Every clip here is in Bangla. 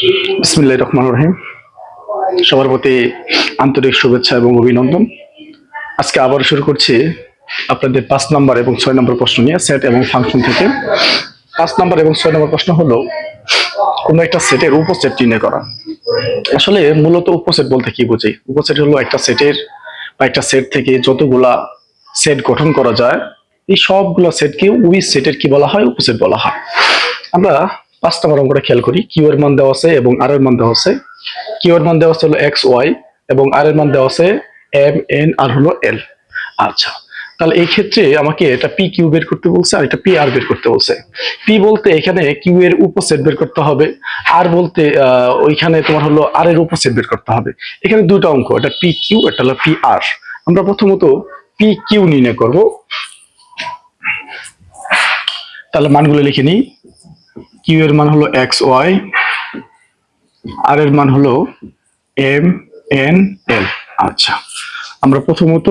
বিসমিল্লাহ রহমান রহিম। সবার প্রতি আন্তরিক শুভেচ্ছা এবং অভিনন্দন। আজকে আবার শুরু করছি আপনাদের পাঁচ নম্বর এবং ছয় নম্বর প্রশ্ন নিয়ে সেট এবং ফাংশন থেকে। পাঁচ নম্বর এবং ছয় নম্বর প্রশ্ন হলো, কোনো একটা সেটের উপসেট নির্ণয় করা। আসলে মূলত উপসেট বলতে কি বুঝি? উপসেট হলো একটা সেটের বা একটা সেট থেকে যতগুলা সেট গঠন করা যায়, এই সবগুলো সেটকে উই সেটের কি বলা হয়? উপসেট বলা হয়। আমরা পাঁচ নম্বর অঙ্কটা খেয়াল করি। কিউ এর মান দেওয়া আছে এবং আর এর মান দেওয়া আছে। কিউ এর মান দেওয়া আছে হলো এক্স ওয়াই এবং আর এর মান দেওয়া আছে এম এন আর হলো এল আচ্ছা তাহলে এই ক্ষেত্রে আমাকে এটা পি কিউ বের করতে বলছে আর এটা পি আর বের করতে বলছে। পি বলতে এখানে কিউ এর উপসেট বের করতে হবে। আর বলতে ওইখানে তোমার হলো আর এর উপসেট বের করতে হবে। এখানে দুটো অঙ্ক, এটা পি কিউ এটা হলো পি আর আমরা প্রথমত পি কিউ নির্ণয় করব। তাহলে মানগুলো লিখে নিই। কিউ এর মান হলো এক্স ওয়াই আর এর মান হলো এম এন এল আচ্ছা আমরা প্রথমত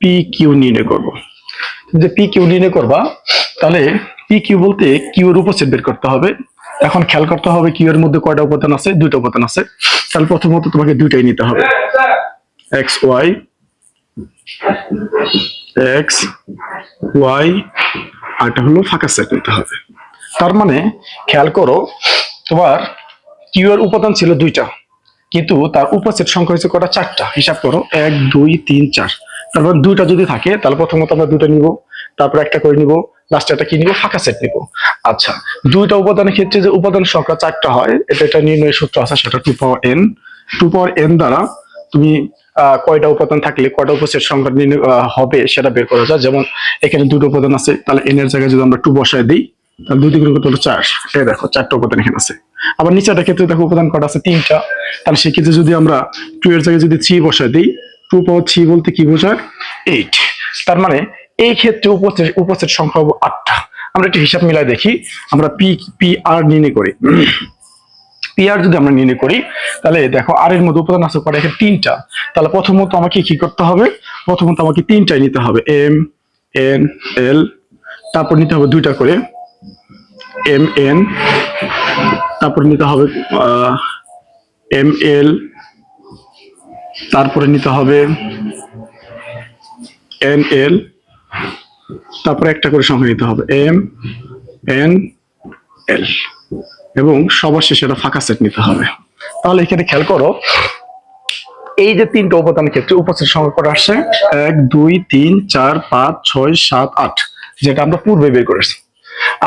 পি কিউ নির্ণয় করব। যে পি কিউ নির্ণয় করবা, তাহলে পি কিউ বলতে কিউ এর উপসেট বের করতে হবে। এখন খেয়াল করতে হবে কিউ এর মধ্যে কয়টা উপাদান আছে? দুইটা উপাদান আছে। তাহলে প্রথমত তোমাকে দুইটাই নিতে হবে। এক্স ওয়াই এক্স ওয়াই আর এটা হলো ফাঁকা সেট নিতে হবে। তার মানে খেয়াল করো, তোমার কিউ এর উপাদান ছিল দুইটা, কিন্তু তার উপসেট সংখ্যা হয়েছে কটা? চারটা। হিসাব করো, এক, দুই, তিন, চার। তারপর দুইটা যদি থাকে, তাহলে প্রথমত আমরা দুটো নিব, তারপর একটা করে নিব লাস্টে একটা কি নিব? ফাঁকা সেট নিব। আচ্ছা দুইটা উপাদানের ক্ষেত্রে যে উপাদান সংখ্যা চারটা হয়, এটা একটা নির্ণয় সূত্র আছে, সেটা two power N two power N দ্বারা তুমি কয়টা উপাদান থাকলে, কয়টা উপসেট সংখ্যা হবে, সেটা বের করা যায়। যেমন এখানে দুটো উপাদান আছে, তাহলে এন এর জায়গায় যদি আমরা টু বসায় দিই তাহলে দুই দিকে কত চার। এই দেখো, চারটা উপাদান এখানে আছে। আবার নিচের ক্ষেত্রে দেখো উপাদান কটা আছে? তিনটা। তাহলে সেক্ষেত্রে যদি আমরা টু এর জায়গায় যদি থ্রি দিই টু পাওয়ার থ্রি বলতে কি বোঝায়? এইট তার মানে এই ক্ষেত্রে উপস্থিত উপস্থিত সংখ্যা হবে আটটা। আমরা একটু হিসাব মিলাই দেখি। আমরা পি পি আর নির্ণয় করি। পি আর যদি আমরা নির্ণয় করি, তাহলে দেখো আর এর মধ্যে উপাদান আছে কটা? এখানে তিনটা। তাহলে প্রথমত আমাকে কি করতে হবে? প্রথমত আমাকে তিনটাই নিতে হবে। এম এন এল তারপর নিতে হবে দুইটা করে। এম এন, তারপর নিতে হবে এম এল, তারপরে নিতে হবে এন এল, তারপরে একটা করে সংখ্যা নিতে হবে, এম এন এল, এবং সবার শেষে একটা ফাঁকা সেট নিতে হবে। তাহলে এখানে খেয়াল করো, এই যে তিনটা উপাদানের ক্ষেত্রে উপস্থিত সংখ্যা করে আসছে? এক, দুই, তিন, চার, পাঁচ, ছয়, সাত, আট, যেটা আমরা পূর্বে বের করেছি।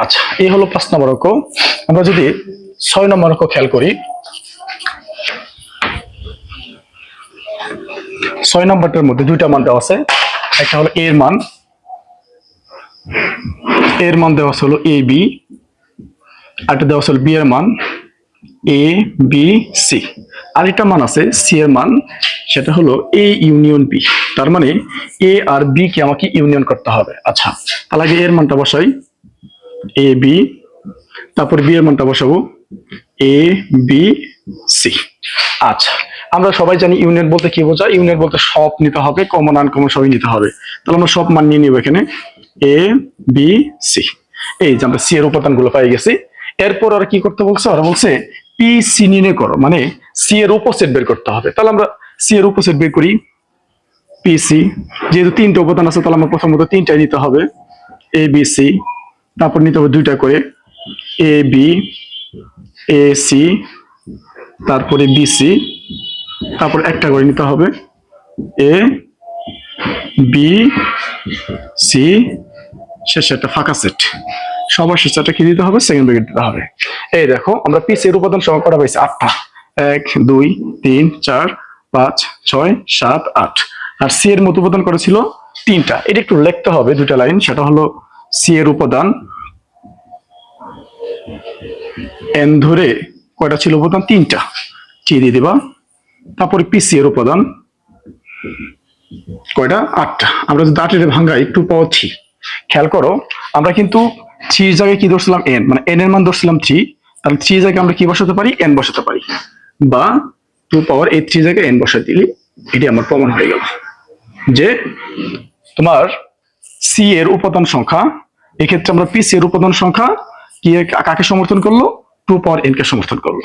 আচ্ছা এই হলো পাঁচ নম্বর অঙ্ক। আমরা যদি ছয় নম্বর অঙ্ক খেয়াল করি, ছয় নম্বরটার মধ্যে দুইটা মান দেওয়া আছে। একটা হলো এর মান। এর মান দেওয়া হলো এ, বি। আরেকটা দেওয়া হলো বি এর মান, এ, বি, সি। আরেকটা মান আছে সি এর মান, সেটা হলো এ ইউনিয়ন বি। তার মানে এ আর বি কে আমাকে ইউনিয়ন করতে হবে। আচ্ছা তাহলে এর মানটা বসাই। এ বি তারপর বি এর মানটা বসাবো। এ বি সি আচ্ছা আমরা সবাই জানি ইউনিয়ন বলতে কি বোঝায়? ইউনিয়ন বলতে সব নিতে হবে কমন আনকমন সবই নিতে হবে। তাহলে আমরা সব মান নিয়ে নিব এখানে। এ বি সি এই যে আমরা সি এর উপাদানগুলো পাই গেছি। এরপর আর কি করতে বলছে? ওরা বলছে পি সি নির্ণয় করো। মানে সি এর উপসেট বের করতে হবে। তাহলে আমরা সি এর উপসেট বের করি। পি সি যেহেতু তিনটা উপাদান আছে, তাহলে আমরা প্রথমত তিনটাই নিতে হবে। এ বি সি তারপর নিতে হবে দুইটা করে এ বি এ সি তারপরে বি সি তারপর একটা করে নিতে হবে এ বি সি শেষে একটা ফাঁকা সেট। সবার শেষে একটা কি দিতে হবে? সেকেন্ড ব্রেকেট দিতে হবে। এই দেখো, আমরা পিসের উপাদান সংখ্যা করা পাইছি? আটটা। এক, দুই, তিন, চার, পাঁচ, ছয়, সাত, আট। আর সি এর মতো উপাদান করেছিল তিনটা। এটা একটু লিখতে হবে দুটা লাইন, সেটা হলো সি এর উপাদান, এন ধরে কয়টা ছিল উপাদান? তিনটা। টি দিয়ে দিবা। তারপরে পিসি এর উপাদান, কয়টা? আটটা। আমরা যদি আটের ভাঙ্গাই টু পাওয়ার থ্রি খেয়াল করো, আমরা কিন্তু থ্রির জায়গায় কি ধরছিলাম? এন। মানে এন এর মান ধরছিলাম থ্রি। তাহলে থ্রি জায়গায় আমরা কি বসাতে পারি? এন বসাতে পারি। বা টু পাওয়ার এই থ্রি জায়গায় এন বসাতে দিলি এটি আমার প্রমাণ হয়ে গেল। যে তোমার সি এর উপাদান সংখ্যা। এক্ষেত্রে আমরা পি সি এর উপাদান সংখ্যা কি কাকে সমর্থন করল? টু পাওয়ার এন কে সমর্থন করল।